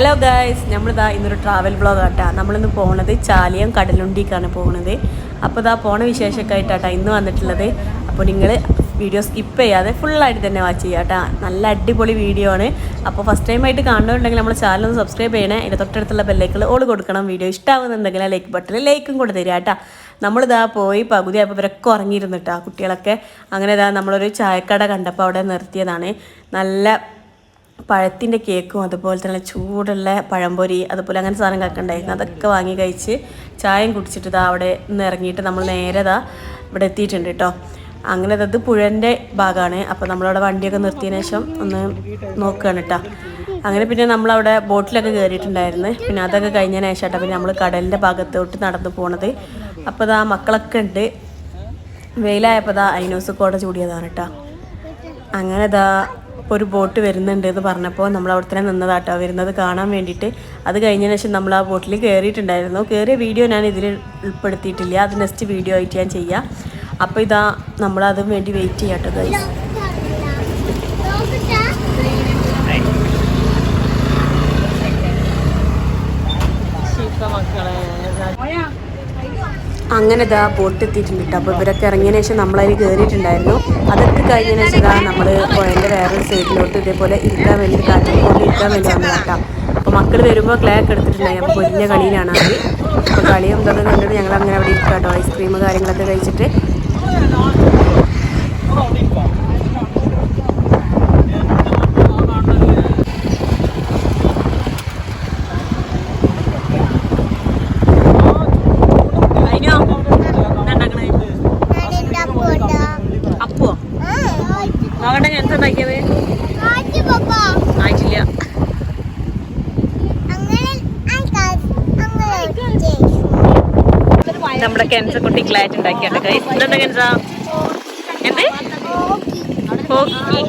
Hello guys നമ്മളിതാ ഇന്നൊരു travel blog ആട്ടാ. നമ്മളിന്ന് പോണത് ചാലിയം കടലുണ്ടിക്കാണ് പോകുന്നത് അപ്പോൾ ഇതാ പോണ വിശേഷമൊക്കെ ആയിട്ടാട്ടാ ഇന്ന് വന്നിട്ടുള്ളത്. അപ്പോൾ നിങ്ങൾ വീഡിയോ സ്കിപ്പ് ചെയ്യാതെ ഫുള്ളായിട്ട് തന്നെ വാച്ച് ചെയ്യുക കേട്ടോ നല്ല അടിപൊളി വീഡിയോ ആണ്. അപ്പോൾ ഫസ്റ്റ് ടൈം ആയിട്ട് കാണുന്നുണ്ടെങ്കിൽ നമ്മൾ ചാനൽ ഒന്ന് സബ്സ്ക്രൈബ് ചെയ്യണേ. അതിന്റെ തൊട്ടടുത്തുള്ള ബെല്ലൈക്കിൾ ഓൾ കൊടുക്കണം. വീഡിയോ ഇഷ്ടമാകുന്നുണ്ടെങ്കിൽ ലൈക്ക് ബട്ടൺ ലൈക്കും കൂടെ തരിക കേട്ടോ നമ്മളിതാ പോയി പകുതി ആയപ്പോൾ ഇവരൊക്കെ ഉറങ്ങിയിരുന്നിട്ടാ കുട്ടികളൊക്കെ. അങ്ങനെ ഇതാ നമ്മളൊരു ചായക്കട കണ്ടപ്പോൾ അവിടെ നിർത്തിയതാണ്. നല്ല പഴത്തിന്റെ കേക്കും അതുപോലെ തന്നെ ചൂടുള്ള പഴംപൊരി അതുപോലെ അങ്ങനെ സാധനങ്ങളൊക്കെ ഉണ്ടായിരുന്നു. അതൊക്കെ വാങ്ങി കഴിച്ച് ചായയും കുടിച്ചിട്ട് ഇതാ അവിടെ നിന്ന് ഇറങ്ങിയിട്ട് നമ്മൾ നേരെ ഇതാ ഇവിടെ എത്തിയിട്ടുണ്ട് കേട്ടോ. അങ്ങനെ അത് പുഴന്റെ ഭാഗമാണ്. അപ്പോൾ നമ്മളവിടെ വണ്ടിയൊക്കെ നിർത്തിയതിനു ശേഷം ഒന്ന് നോക്കുകയാണ് കേട്ടോ. അങ്ങനെ പിന്നെ നമ്മളവിടെ ബോട്ടിലൊക്കെ കയറിയിട്ടുണ്ടായിരുന്നു. പിന്നെ അതൊക്കെ കഴിഞ്ഞതിന് ശേഷം കേട്ടോ പിന്നെ നമ്മൾ കടലിന്റെ ഭാഗത്തോട്ട് നടന്നു പോണത്. അപ്പോൾ ഇതാ മക്കളൊക്കെ ഉണ്ട്. വെയിലായപ്പോൾ ഇതാ ഐനോസ് കോട ചൂടിയതാണ് കേട്ടോ. അങ്ങനെ ഇതാ ഒരു ബോട്ട് വരുന്നുണ്ട് എന്ന് പറഞ്ഞപ്പോൾ നമ്മൾ അവിടെ തന്നെ നിന്നതാട്ടോ. വരുന്നത് കാണാൻ വേണ്ടിയിട്ട്. അത് കഴിഞ്ഞതിന് ശേഷം നമ്മൾ ആ ബോട്ടിൽ കയറിയിട്ടുണ്ടായിരുന്നു. കയറിയ വീഡിയോ ഞാൻ ഇതിൽ ഉൾപ്പെടുത്തിയിട്ടില്ല. അത് നെക്സ്റ്റ് വീഡിയോ ആയിട്ട് ഞാൻ ചെയ്യാം. അപ്പോൾ ഇതാ നമ്മളതും വേണ്ടി വെയിറ്റ് ചെയ്യാട്ടോ ഗൈസ് അങ്ങനെ ഇതാ ബോട്ട് എത്തിയിട്ടുണ്ട് കേട്ടോ അപ്പോൾ ഇവരൊക്കെ ഇറങ്ങിയതിന് ശേഷം നമ്മളതിൽ കയറിയിട്ടുണ്ടായിരുന്നു അതൊക്കെ കഴിഞ്ഞതിന് ശേഷം ഇതാ നമ്മൾ പോയതിന്റെ വേറൊരു സൈഡിലോട്ട് ഇതേപോലെ ഇരിക്കാൻ വേണ്ടി കാറ്റിൽ കൊണ്ട് ഇരിക്കാൻ വേണ്ടി വന്നു കേട്ടോ. അപ്പോൾ മക്കൾ വരുമ്പോൾ ക്ലേ ഒക്കെ എടുത്തിട്ടുണ്ടായി. അപ്പോൾ പൊരിഞ്ഞ കളിയിലാണ് അവർ അപ്പോൾ കളിയും ഇതൊക്കെ കണ്ടിട്ട് ഞങ്ങൾ അങ്ങനെ അവിടെ ഇരിക്കാം കേട്ടോ ഐസ്ക്രീം കാര്യങ്ങളൊക്കെ കഴിച്ചിട്ട് അതിനോ അപ്പോ നോക്കട്ടെ ഞാൻ എന്താ ഉണ്ടാക്കിയത് ആയിട്ടില്ല നമ്മുടെ കെൻസ കുട്ടി ക്ലാറ്റ് ഉണ്ടാക്കിയാട്ടെ. കൈ ഇതെന്താ കെൻസ? എന്ത്? ഹോക്കി.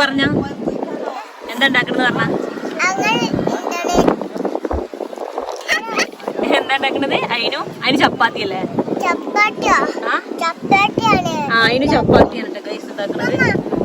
പറഞ്ഞ? എന്താ പറഞ്ഞ? എന്താ ഉണ്ടാക്കണത്? അതിന് ചപ്പാത്തി അല്ലേ? ചപ്പാത്തിയാണ്. ആ അതിന് ചപ്പാത്തിയാണ് കേട്ടോ ഗൈസ് ഉണ്ടാക്കണത്.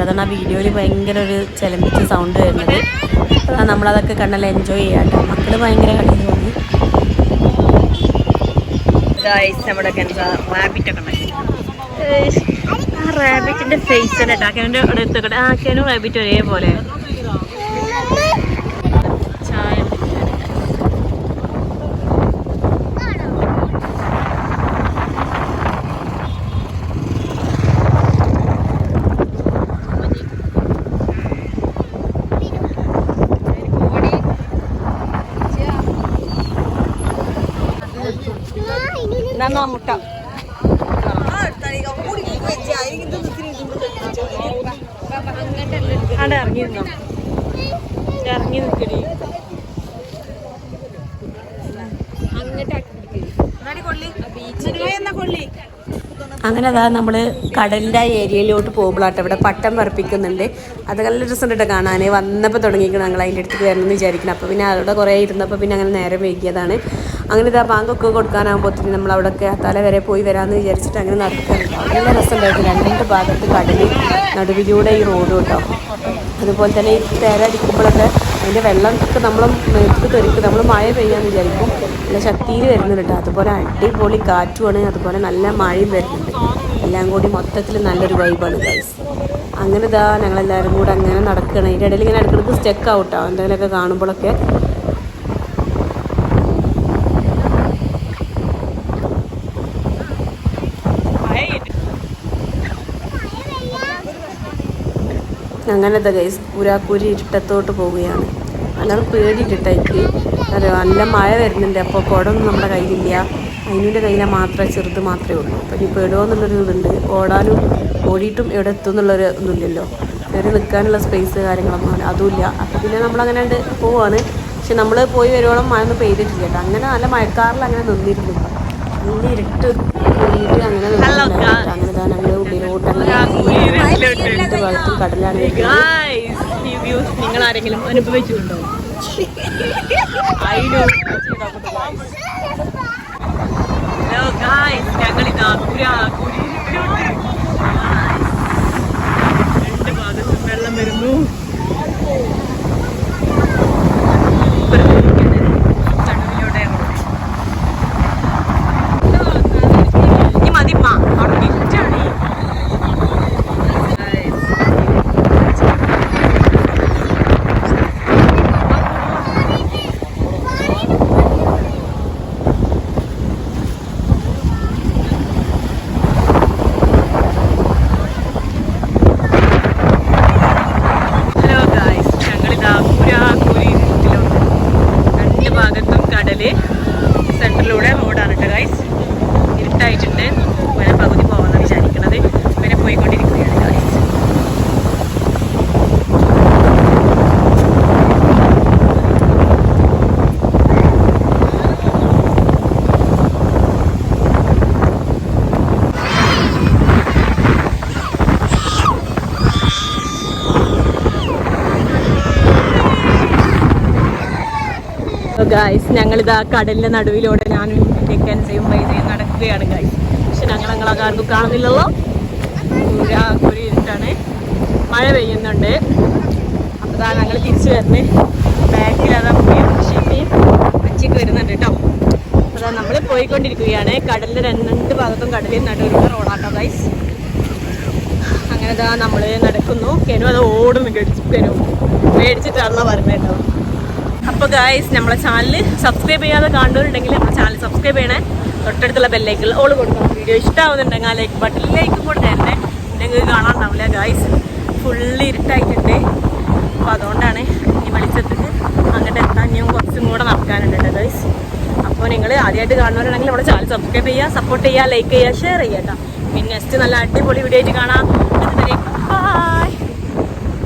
കേട്ടോ. അതാണ് ആ വീഡിയോയിൽ ഭയങ്കര ഒരു ചിലമ്പിച്ച സൗണ്ട് വരുന്നത്. നമ്മളതൊക്കെ കണ്ടാൽ എൻജോയ് ചെയ്യാം കേട്ടോ. മക്കൾ ഭയങ്കര കളി തോന്നി നമ്മുടെ ആ ഫേസ് കേട്ടോ അടുത്ത് ആ റാബിറ്റ് ഒരേപോലെ. എന്നാ മുട്ട? അവിടെ ഇറങ്ങി നിന്നോ ഇറങ്ങി നിൽക്കടി. അങ്ങനെ അതാ നമ്മൾ കടലിന്റെ ഏരിയയിലോട്ട് പോകുമ്പോഴാട്ടോ ഇവിടെ പട്ടം പറപ്പിക്കുന്നുണ്ട് അത് നല്ല രസമുണ്ട് കേട്ടോ കാണാൻ വന്നപ്പോൾ തുടങ്ങിയിരിക്കണം ഞങ്ങൾ അതിന്റെ അടുത്ത് വരണം എന്ന് വിചാരിക്കണം അപ്പോൾ പിന്നെ അവിടെ കുറേ ഇരുന്നപ്പോൾ പിന്നെ അങ്ങനെ നേരം വൈകിയതാണ്. അങ്ങനെ ഇതാ ബാങ്കൊക്കെ ഒത്തിരി നമ്മൾ അവിടെയൊക്കെ തല വരെ പോയി വരാമെന്ന് വിചാരിച്ചിട്ട് അങ്ങനെ നടക്കുന്നുണ്ട്. നല്ല രസമുണ്ടായിരുന്നു. രണ്ട് ഭാഗത്ത് കടൽ നടുവിലൂടെ ഈ റോഡ് കേട്ടോ അതുപോലെ തന്നെ ഈ തേര അടിക്കുമ്പോഴൊക്കെ അതിന്റെ വെള്ളം ഒക്കെ നമ്മൾ മേത്തേക്ക് തെറിക്കും. നമ്മൾ മഴ പെയ്യാന്ന് വിചാരിക്കും. നല്ല ശക്തിയിൽ വരുന്നുണ്ട് കേട്ടോ അതുപോലെ അടിപൊളി കാറ്റുമാണ്. അതുപോലെ നല്ല മഴയും വരുന്നുണ്ട്. എല്ലാം കൂടി മൊത്തത്തിൽ നല്ലൊരു വൈബാണ് ഗൈസ് അങ്ങനെ ഇതാ ഞങ്ങളെല്ലാവരും കൂടെ അങ്ങനെ നടക്കുകയാണ് അതിന്റെ ഇടയിൽ ഇങ്ങനെ ഇടയ്ക്കിടയ്ക്ക് സ്റ്റെക്ക് ആവട്ടോ എന്തെങ്കിലുമൊക്കെ കാണുമ്പോഴൊക്കെ അങ്ങനത്തെ ഗൈസ് പുരാക്കൂരി ഇരുട്ടത്തോട്ട് പോവുകയാണ്. അല്ലാതെ പേടിയിട്ടിട്ടേക്ക് നല്ല മഴ വരുന്നുണ്ട്. അപ്പോൾ കുടമൊന്നും നമ്മുടെ കയ്യിലില്ല. അതിനുവിന്റെ കയ്യിലെ മാത്രമേ ചെറുത് മാത്രമേ ഉള്ളൂ. അപ്പോൾ ഇനി പെടുമോ എന്നുള്ളൊരു ഇതുണ്ട്. ഓടാനും ഓടിയിട്ടും എവിടെ എത്തും എന്നുള്ളൊരു ഇതൊന്നുമില്ലല്ലോ കയറി നിൽക്കാനുള്ള സ്പേസ് കാര്യങ്ങളൊന്നും അതുമില്ല അപ്പോൾ പിന്നെ നമ്മളങ്ങനെ പോവാണ്. പക്ഷെ നമ്മൾ പോയി വരുവോളം മഴ ഒന്നും പെയ്തിട്ടില്ല അങ്ങനെ നല്ല മഴക്കാറിൽ അങ്ങനെ നിന്നിരുന്നു. ഇരുട്ട് കൂടിയിട്ട് അങ്ങനെ അങ്ങനെ തന്നെ ഞങ്ങൾ ഉള്ളിലോട്ട് രണ്ട് കടലാണ് നിങ്ങൾ ആരെങ്കിലും അനുഭവിച്ചിട്ടുണ്ടോ? ഹലോ ഗായ്സ് ഞങ്ങൾ ഇതാ പുരാ കുരിയിലോട്ട് രണ്ട് ഭാഗത്തും വെള്ളം വരുന്നു ചടവിലൂടെ ഇനി മതിമ്മ അവിടെ വിറ്റാണ് ഹലോ ഗായ്സ് ഞങ്ങളിതാ പുരാകുരിയിലോട്ട് രണ്ട് ഭാഗത്തും കടൽ സെന്ററിലൂടെ റോഡാണ് കേട്ടോ ഗായ്സ് ഇരുട്ടായിട്ടുണ്ട് പിന്നെ പകുതി പോകാമെന്ന് വിചാരിക്കുന്നത് പിന്നെ പോയിക്കൊണ്ടിരിക്കുകയാണ് ഗായ്സ് ഗായ്സ് ഞങ്ങളിതാ കടലിന്റെ നടുവിലൂടെ ഞാനും ചെയ്യും വൈദ്യം നടക്കുകയാണ് ഗായ്സ് പക്ഷെ ഞങ്ങൾ ഞങ്ങളെ കാർക്കും കാണുന്നില്ലല്ലോ. കുരി ഇരുട്ടാണ്. മഴ പെയ്യുന്നുണ്ട്. അപ്പോൾ താ ഞങ്ങൾ തിരിച്ചു വരുന്നത് ബാക്കിൽ അതാ ഷിപ്പിയും അച്ചിക്ക് വരുന്നുണ്ട് കേട്ടോ അപ്പോൾ നമ്മൾ പോയിക്കൊണ്ടിരിക്കുകയാണ്. കടലിന്റെ രണ്ട് ഭാഗത്തും കടലിൽ നടുവിലുള്ള റോഡാട്ടോ ഗൈസ് അങ്ങനെ ദാ നമ്മൾ നടക്കുന്നു. കെനു അത് ഓടുന്നു കെടിച്ചു കെനു മേടിച്ചിട്ടാണെന്നാ പറഞ്ഞത് കേട്ടോ അപ്പോൾ ഗായ്സ് നമ്മളെ ചാനൽ സബ്സ്ക്രൈബ് ചെയ്യാതെ കാണുന്നവരുണ്ടെങ്കിൽ നമ്മുടെ ചാനൽ സബ്സ്ക്രൈബ് ചെയ്യണേ. തൊട്ടടുത്തുള്ള ബെല്ലൈക്കിൽ ഓൾ കൊടുക്കണം. വീഡിയോ ഇഷ്ടമാവുന്നുണ്ടെങ്കിൽ ആ ലൈക്ക് ബട്ടൺ ലൈക്കും കൂടെ തന്നെ നിങ്ങൾക്ക് കാണാനുണ്ടാവില്ല ഗായ്സ് ഫുള്ള് ഇരുട്ടായിട്ടുണ്ട്. അപ്പോൾ അതുകൊണ്ടാണ് ഈ വെളിച്ചത്തിന് അങ്ങോട്ട് എത്താൻ ഞാൻ കുറച്ചും കൂടെ നടക്കാനുണ്ട് ഗൈസ് അപ്പോൾ നിങ്ങൾ ആദ്യമായിട്ട് കാണുന്നവരാണെങ്കിൽ നമ്മുടെ ചാനൽ സബ്സ്ക്രൈബ് ചെയ്യുക സപ്പോർട്ട് ചെയ്യുക ലൈക്ക് ചെയ്യുക ഷെയർ ചെയ്യുക കേട്ടോ പിന്നെ നെക്സ്റ്റ് നല്ല അടിപൊളി വീഡിയോ ആയിട്ട് കാണാം.